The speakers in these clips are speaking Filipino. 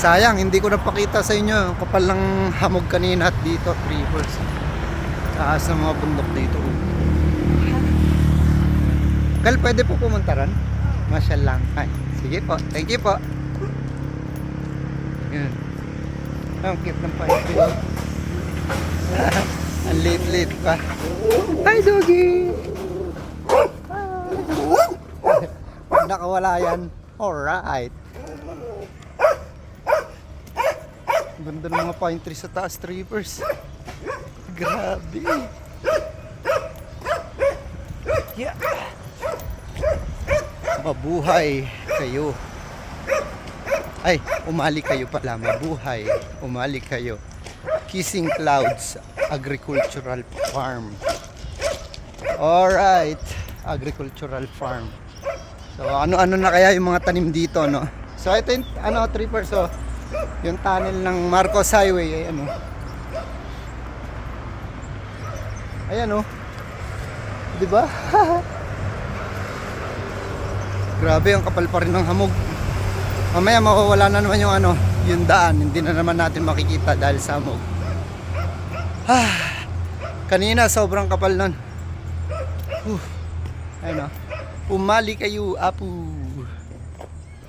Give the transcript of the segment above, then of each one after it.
Sayang, hindi ko napakita sa inyo. Kapal ng hamog kanina at dito, Rivers. Taas ng mga bundok dito. Kal, pwede po pumunta ron? Masyal lang. Ay, sige po. Thank you po. Yun. Ang cute ng pipe. Ang late-late pa. Hi, Doggy! Nakawala yan, alright. Ganda ng mga pine trees sa taas, trippers. Grabe. Mabuhay kayo. Ay, umali kayo pala. Mabuhay. Umali kayo. Kissing Clouds Agricultural Farm. Alright. Agricultural Farm. So, ano-ano na kaya yung mga tanim dito, no? So, ito yung, ano, trippers, so, yung tunnel ng Marcos Highway, ay ano. Ayan, oh. Di ba? Grabe, ang kapal pa rin ng hamog. Mamaya mawawala na naman yung ano, yung daan. Hindi na naman natin makikita dahil sa hamog. Ah, kanina sobrang kapal nun. Uh, ayun oh. Umali kayo, apu.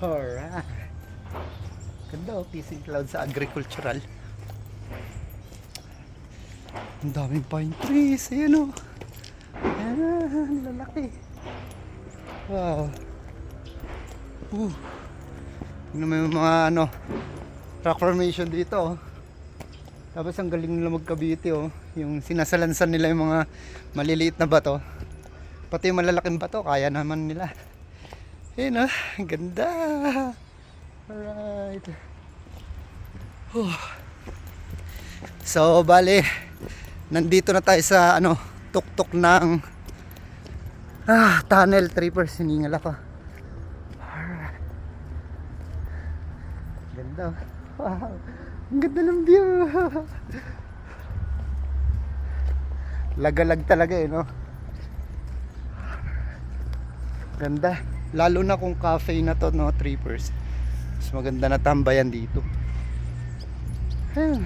Alright. Ganda oh, Kissing Cloud sa agricultural. Ang daming pine trees. Ayan oh. Ayan, lalaki. Wow. Uh. Tingnan mo yung mga ano, rock formation dito oh. Tapos ang galing nila magkabiti oh. Yung sinasalansan nila yung mga maliliit na bato. Pati yung malalaking bato, kaya naman nila. Ayun oh, ganda. Alright. So, bale, nandito na tayo sa ano, tuktok ng ah, tunnel trippers. Hiningal ako. Ganda. oh. Wow. Ang ganda ng view. Lagalag talaga eh, no? Ganda. Lalo na kung cafe na to, no, trippers. Mas maganda na tambayan dito. Ayun.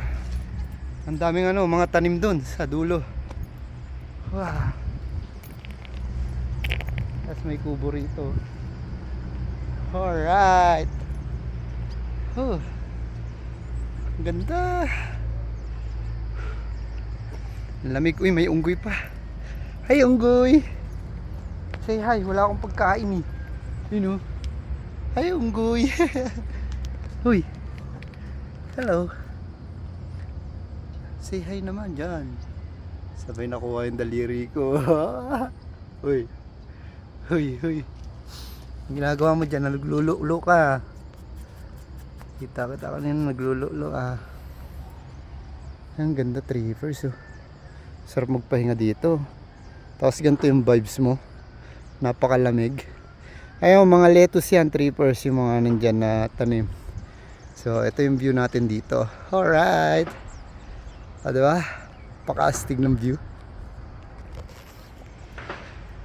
Ang daming ano, mga tanim dun sa dulo. Wow. Tapos may kubo rito. Alright. Oh. Ang Ganda. Lamig. Uy, may unggoy pa. Hi, unggoy. Say hi. Wala akong pagkain eh. Yun oh. Hi, unggoy. Uy. Hello. Say hi naman dyan. Sabay nakuha yung daliri ko. Uy. Uy, uy. Ang ginagawa mo dyan, naglululo ka. Kita kita kanina naglululo ah. Ang ganda trippers oh. Sarap magpahinga dito. Tapos ganito yung vibes mo. Napakalamig. Ayun mga lettuce yan trippers yung mga nandyan na tanim. So ito yung view natin dito. Alright. O diba? Pakaastig ng view.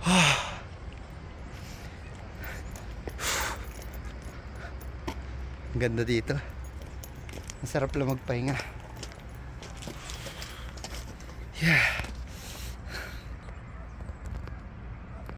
Ang Ganda dito. Ang sarap lang magpahinga. Yeah.